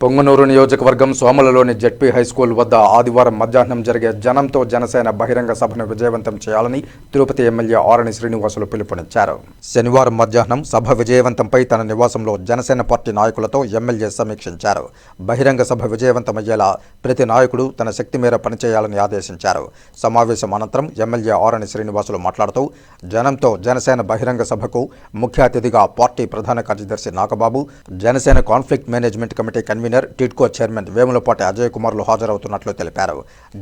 పొంగనూరు నియోజకవర్గం సోమలలోని ZP high school వద్ద ఆదివారం మధ్యాహ్నం జరిగే జనంతో జనసేన బహిరంగ సభను విజయవంతం చేయాలని తిరుపతి ఎమ్మెల్యే ఆరణి శ్రీనివాసులు పిలుపునిచ్చారు. శనివారం మధ్యాహ్నం సభ విజయవంతంపై తన నివాసంలో జనసేన పార్టీ నాయకులతో ఎమ్మెల్యే సమీక్షించారు. బహిరంగ సభ విజయవంతమయ్యేలా ప్రతి నాయకుడు తన శక్తి మేర పనిచేయాలని ఆదేశించారు. సమావేశం అనంతరం ఎమ్మెల్యే ఆరణి శ్రీనివాసులు మాట్లాడుతూ జనంతో జనసేన బహిరంగ సభకు ముఖ్య అతిథిగా పార్టీ ప్రధాన కార్యదర్శి Nagababu Janasena conflict management committee convener TIDCO chairman Vemulapati Ajay కుమార్లు హాజరవుతున్నట్లు తెలిపారు.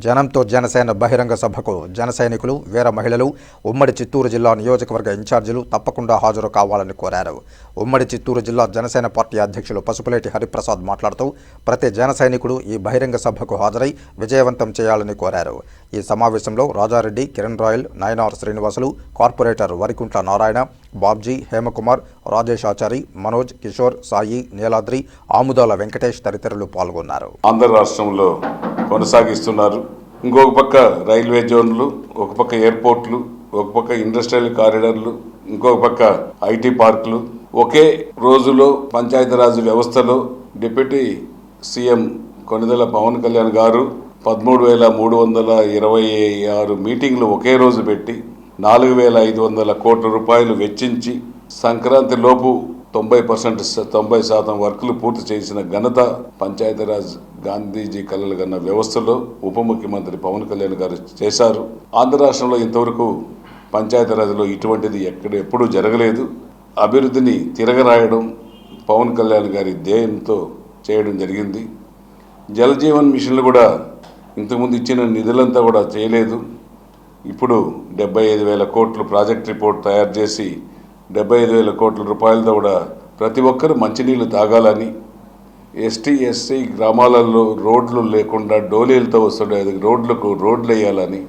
జనంతో జనసేన బహిరంగ సభకు జన సైనికులు వీర మహిళలు ఉమ్మడి చిత్తూరు జిల్లా నియోజకవర్గ ఇన్ఛార్జీలు తప్పకుండా హాజరు కావాలని కోరారు. ఉమ్మడి చిత్తూరు జిల్లా జనసేన పార్టీ అధ్యక్షులు పసుపులేటి హరిప్రసాద్ మాట్లాడుతూ ప్రతి జన సైనికుడు ఈ బహిరంగ సభకు హాజరై విజయవంతం చేయాలని కోరారు. ఈ సమావేశంలో రాజారెడ్డి కిరణ్ రాయల్ నయనార్ శ్రీనివాసులు కార్పొరేటర్ వరికుంట్ల నారాయణ బాబ్జీ హేమకుమార్ రాజేష్ ఆచారి మనోజ్ కిషోర్ సాయి నీలాద్రి ఆముదాల వెంకటేష్ తదితరులు పాల్గొన్నారు. ఆంధ్ర రాష్ట్రంలో కొనసాగిస్తున్నారు. ఇంకొక పక్క రైల్వే జోన్లు ఒక పక్క ఎయిర్పోర్ట్లు ఒక పక్క ఇండస్ట్రియల్ కారిడార్లు ఇంకొక పక్క ఐటీ పార్కులు. ఒకే రోజులో పంచాయతీరాజ్ వ్యవస్థలో డిప్యూటీ సీఎం కొనిదెల పవన్ కళ్యాణ్ గారు పదమూడు వేల మూడు వందల ఇరవై ఆరు మీటింగ్లు ఒకే రోజు పెట్టి నాలుగు వేల ఐదు వందల కోట్ల రూపాయలు వెచ్చించి సంక్రాంతి లోపు తొంభై పర్సెంట్ తొంభై శాతం వర్కులు పూర్తి చేసిన ఘనత పంచాయతీరాజ్ గాంధీజీ కలలు కన్న వ్యవస్థలో ఉప ముఖ్యమంత్రి పవన్ కళ్యాణ్ గారు చేశారు. ఆంధ్ర రాష్ట్రంలో ఇంతవరకు పంచాయతీరాజ్లో ఇటువంటిది ఎక్కడ ఎప్పుడూ జరగలేదు. అభివృద్ధిని తిరగరాయడం పవన్ కళ్యాణ్ గారి ధ్యేయంతో చేయడం జరిగింది. జలజీవన్ మిషన్లు కూడా ఇంతకుముందు ఇచ్చిన నిధులంతా కూడా చేయలేదు. ఇప్పుడు డెబ్బై ఐదు వేల కోట్లు ప్రాజెక్ట్ రిపోర్ట్ తయారు చేసి డెబ్బై ఐదు వేల కోట్ల రూపాయలతో కూడా ప్రతి ఒక్కరు మంచినీళ్ళు తాగాలని ఎస్టీ ఎస్సీ గ్రామాలలో రోడ్లు లేకుండా డోలీలతో వస్తుండే రోడ్లకు రోడ్లు వేయాలని